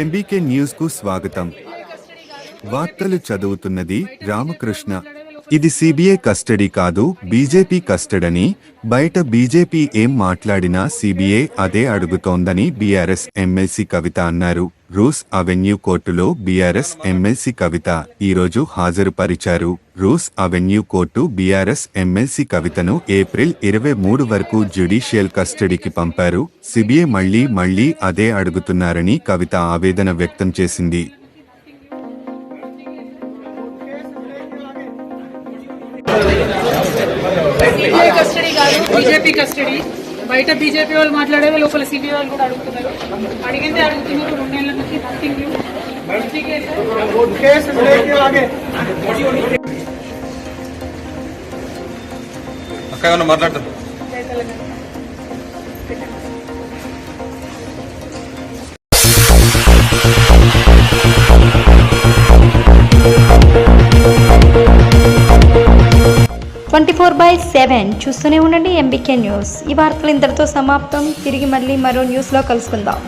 MBK న్యూస్కు స్వాగతం. వార్తలు చదువుతున్నది రామకృష్ణ. ఇది సిబిఐ కస్టడీ కాదు బీజేపీ కస్టడని. బయట బీజేపీ ఏం మాట్లాడినా సిబిఐ అదే అడుగుతోందని బీఆర్ఎస్ ఎమ్మెల్సీ కవిత అన్నారు. రూస్ అవెన్యూ కోర్టులో బీఆర్ఎస్ ఎమ్మెల్సీ కవిత ఈరోజు హాజరుపరిచారు. Rouse Avenue court BRS MLC కవితను ఏప్రిల్ ఇరవై మూడు వరకు జ్యుడిషియల్ కస్టడీకి పంపారు. సిబిఐ మళ్ళీ మళ్ళీ అదే అడుగుతున్నారని కవిత ఆవేదన వ్యక్తం చేసింది. BJP custody. బయట బీజేపీ వాళ్ళు మాట్లాడారు లోపల సిబిఐ వాళ్ళు కూడా అడుగుతున్నారు. అడిగిందే అడుగుతున్నారు రెండేళ్ళ అక్క ఏమన్నా మాట్లాడతాం ట్వంటీ ఫోర్ బై సెవెన్ చూస్తూనే ఉండండి ఎంబీకే న్యూస్. ఈ వార్తలు ఇంతటితో సమాప్తం. తిరిగి మళ్ళీ మరో న్యూస్లో కలుసుకుందాం.